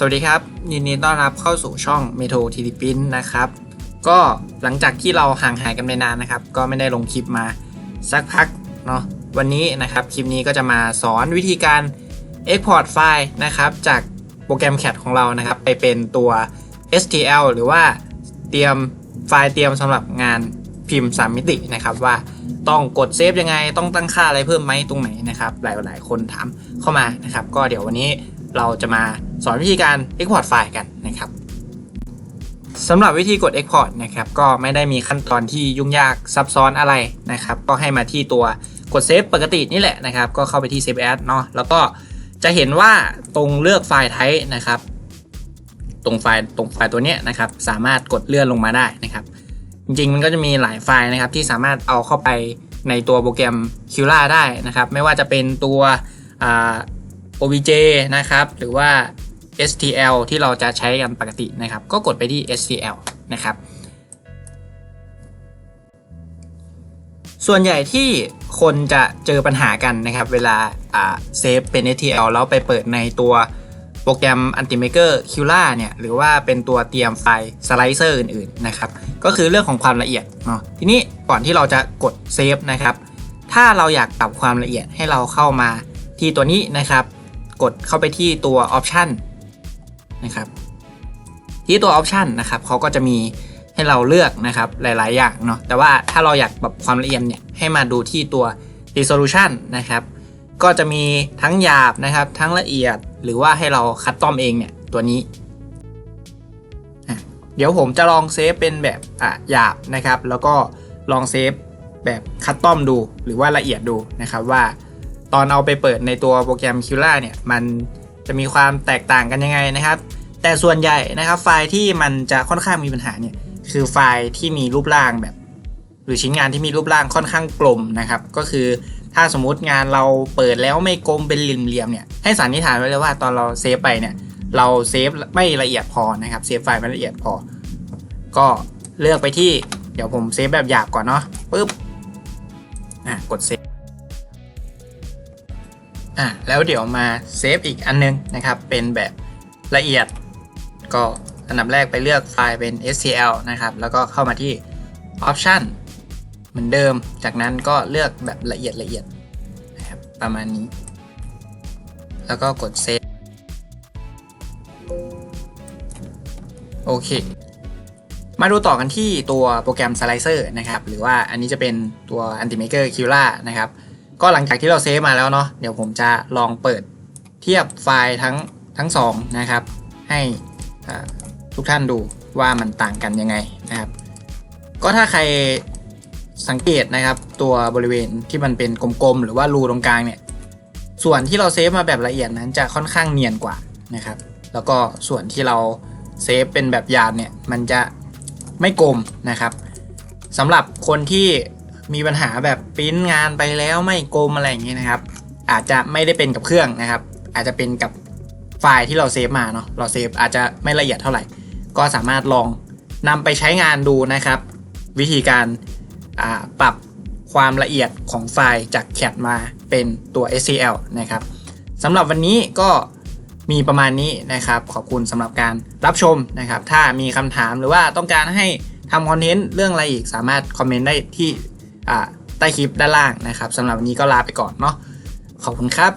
สวัสดีครับ ยินดีต้อนรับเข้าสู่ช่อง m e t o t d p i n นะครับ ก็หลังจากที่เราห่างหายกันไปนานนะครับ ก็ไม่ได้ลงคลิปมาสักพักเนาะวันนี้นะครับคลิปนี้ก็จะมาสอนวิธีการ Export ไฟล์นะครับจากโปรแกรม CAD ของเรานะครับ ไปเป็นตัว STL หรือว่าเตรียมไฟล์เตรียมสำหรับงานพิมพ์ 3 มิตินะครับว่าต้องกดเซฟยังไง ต้องตั้งค่าอะไรเพิ่มไหมตรงไหนนะครับ หลายหลายๆคนถามเข้ามานะครับ ก็เดี๋ยววันนี้ เราจะมาสอนวิธีการ Export ไฟล์กันนะครับสำหรับวิธีกด Export นะครับก็ไม่ได้มีขั้นตอนที่ยุ่งยากซับซ้อนอะไรนะครับ ก็ให้มาที่ตัวกดเซฟปกตินี่แหละนะครับ ก็เข้าไปที่ Save As เนาะแล้วก็จะเห็นว่าตรงเลือกไฟล์ไทป์นะครับ ตรงไฟล์ตรงไฟล์ตัวเนี้ยนะครับ สามารถกดเลื่อนลงมาได้นะครับ จริงๆมันก็จะมีหลายไฟล์นะครับ ที่สามารถเอาเข้าไปในตัวโปรแกรม q l a ได้นะครับ ไม่ว่าจะเป็นตัว obj นะครับ หรือว่า stl ที่เราจะใช้กันปกตินะครับ ก็กดไปที่ stl นะครับ ส่วนใหญ่ที่คนจะเจอปัญหากันนะครับ เวลาเซฟเป็น STL แล้วไปเปิดในตัวโปรแกรม Ultimaker q l a เนี่ย หรือว่าเป็นตัวเตรียมไฟล์สไลเซอร์อื่นๆนะครับ ก็คือเรื่องของความละเอียดเนาะทีนี้ก่อนที่เราจะกดเซฟนะครับ ถ้าเราอยากปรับความละเอียดให้เราเข้ามาที่ตัวนี้นะครับ กดเข้าไปที่ตัว Option นะครับ ที่ตัว Option นะครับเขาก็จะมีให้เราเลือกนะครับหลาย ๆ อย่างเนาะแต่ว่าถ้าเราอยากปรับความละเอียดเนี่ยให้มาดูที่ตัว Resolution นะครับ ก็จะมีทั้งหยาบนะครับ ทั้งละเอียดหรือว่าให้เราคัดต้อมเองเนี่ยตัวนี้เดี๋ยวผมจะลองเซฟเป็นแบบอะหยาบนะครับ แล้วก็ลองเซฟแบบคัดต้อมดูหรือว่าละเอียดดูนะครับว่า ตอนเอาไปเปิดในตัวโปรแกรม q l a เนี่ยมันจะมีความแตกต่างกันยังไงนะครับ แต่ส่วนใหญ่นะครับไฟล์ที่มันจะค่อนข้างมีปัญหาเนี่ยคือไฟล์ที่มีรูปร่างแบบ หรือชิ้นงานที่มีรูปร่างค่อนข้างกลมนะครับ ก็คือถ้าสมมุติงานเราเปิดแล้วไม่กลมเป็นเหลี่ยมๆเนี่ยให้สันนิษฐานไว้เลยว่าตอนเราเซฟไปเนี่ยเราเซฟไม่ละเอียดพอนะครับเซฟไฟล์ไม่ละเอียดพอ ก็เลือกไปที่เดี๋ยวผมเซฟแบบหยาบก่อนเนาะปึ๊บอะกดเซฟ อะแล้วเดี๋ยวมาเซฟอีกอันนึงนะครับ เป็นแบบละเอียด ก็อันดับแรกไปเลือกไฟล์เป็น STL นะครับ แล้วก็เข้ามาที่ Option เหมือนเดิม จากนั้นก็เลือกแบบละเอียดละเอียดนะครับประมาณนี้ แล้วก็กดเซฟโอเค มาดูต่อกันที่ตัวโปรแกรม Slicer นะครับ หรือว่าอันนี้จะเป็นตัว Ultimaker q l a นะครับ ก็หลังจากที่เราเซฟมาแล้วเนาะเดี๋ยวผมจะลองเปิดเทียบไฟล์ทั้งทั้งสองนะครับ ให้ทุกท่านดูว่ามันต่างกันยังไงนะครับ ก็ถ้าใครสังเกตนะครับ ตัวบริเวณที่มันเป็นกลมๆ หรือว่ารูตรงกลางเนี่ย ส่วนที่เราเซฟมาแบบละเอียดนั้นจะค่อนข้างเนียนกว่านะครับ แล้วก็ส่วนที่เราเซฟเป็นแบบหยาบเนี่ยมันจะไม่กลมนะครับสำหรับคนที่ มีปัญหาแบบปริ้นงานไปแล้วไม่กลมอะไรอย่างเงี้ยนะครับ อาจจะไม่ได้เป็นกับเครื่องนะครับ อาจจะเป็นกับไฟล์ที่เราเซฟมาเนาะเราเซฟอาจจะไม่ละเอียดเท่าไหร่ ก็สามารถลองนำไปใช้งานดูนะครับ วิธีการปรับความละเอียดของไฟล์จาก CAD มาเป็นตัว SCL นะครับสำหรับวันนี้ก็มีประมาณนี้นะครับ ขอบคุณสำหรับการรับชมนะครับ ถ้ามีคำถามหรือว่าต้องการให้ทำคอนเทนต์เรื่องอะไรอีกสามารถคอมเมนต์ได้ที่ ใต้คลิปด้านล่างนะครับสำหรับวันนี้ก็ลาไปก่อนเนาะขอบคุณครับ